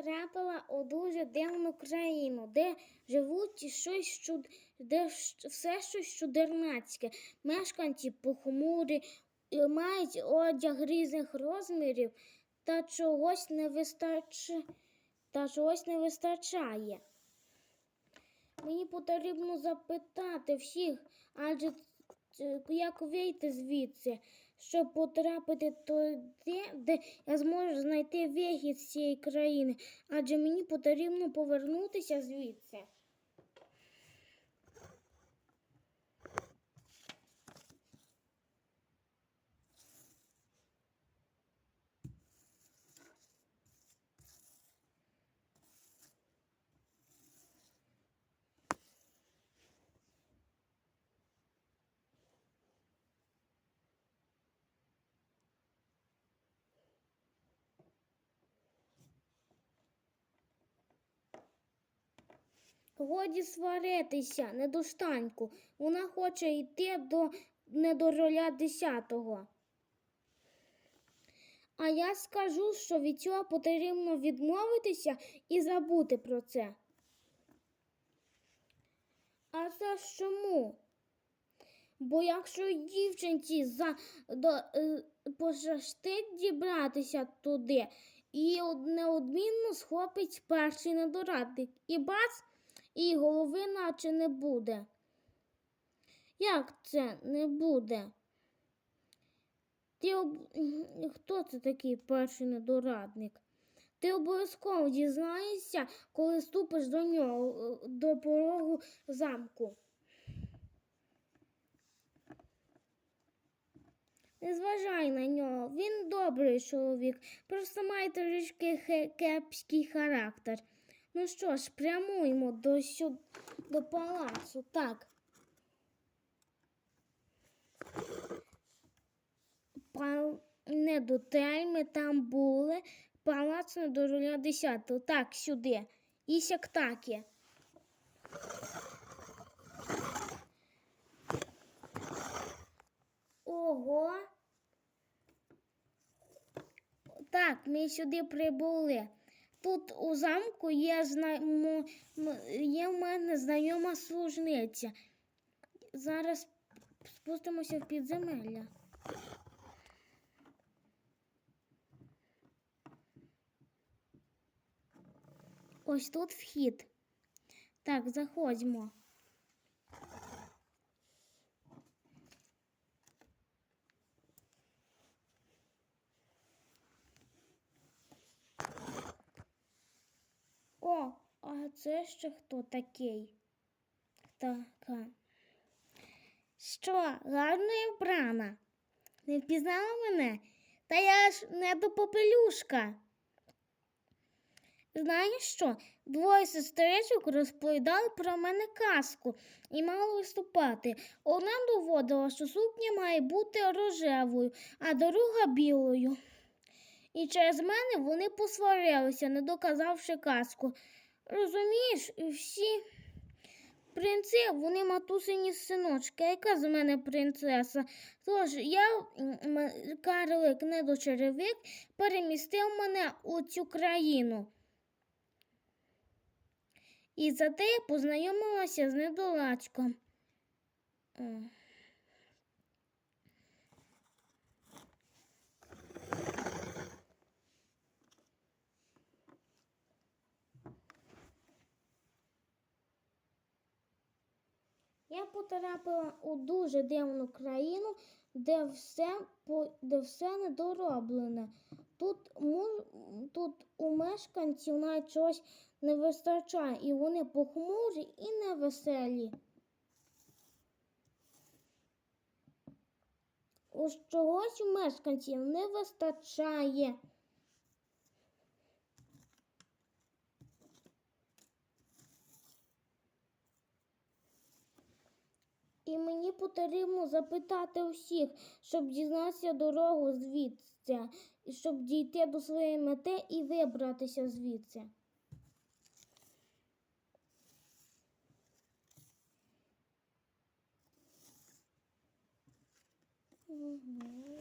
потрапила у дуже дивну країну, де живуть щось чуд... де все щось чудернацьке. Мешканці похмурі, мають одяг різних розмірів та чогось не вистачає. Та чогось не вистачає. Мені потрібно запитати всіх, адже як вийти звідси, щоб потрапити туди, де я зможу знайти вихід з цієї країни, адже мені потрібно повернутися звідси. Годі сваритися, недостаньку. Вона хоче йти до недороля десятого. А я скажу, що від цього потрібно відмовитися і забути про це. А це чому? Бо якщо дівчинці за, до, е, пощастить дібратися туди, і неодмінно схопить перший недорадник. І бац, і голови наче не буде. Як це не буде? Ти об... Хто це такий перший недорадник? Ти обов'язково дізнаєшся, коли ступиш до нього, до порогу замку. Не зважай на нього, він добрий чоловік, просто має трішки кепський характер. Ну що ж, прямуємо до, сю... до палацу. Так. Па... Не до тельми там були. Палац не до руля 10. Так, сюди. І сяктаки. Ого. Так, ми сюди прибули. Тут у замку є, зна... є в мене знайома служниця. Зараз спустимося в підземелля. Ось тут вхід. Так, заходьмо. О, а це ще хто такий? Така. Що, гарно я вбрана? Не впізнала мене? Та я ж не до попелюшка. Знаєш що? Двоє сестричок розповідали про мене казку і мали виступати. Одна доводила, що сукня має бути рожевою, а друга білою. І через мене вони посварилися, не доказавши казку. Розумієш, всі принци, вони матусині синочки, яка з мене принцеса? Тож я, карлик недочеревик, перемістив мене у цю країну. І зате я познайомилася з недолачком. Потрапила у дуже дивну країну, де все, де все недороблене. Тут, тут у мешканців навіть чогось не вистачає, і вони похмурі і невеселі. Ось чогось у мешканців не вистачає. І мені потрібно запитати усіх, щоб дізнатися дорогу звідси, і щоб дійти до своєї мети і вибратися звідси. Мгм.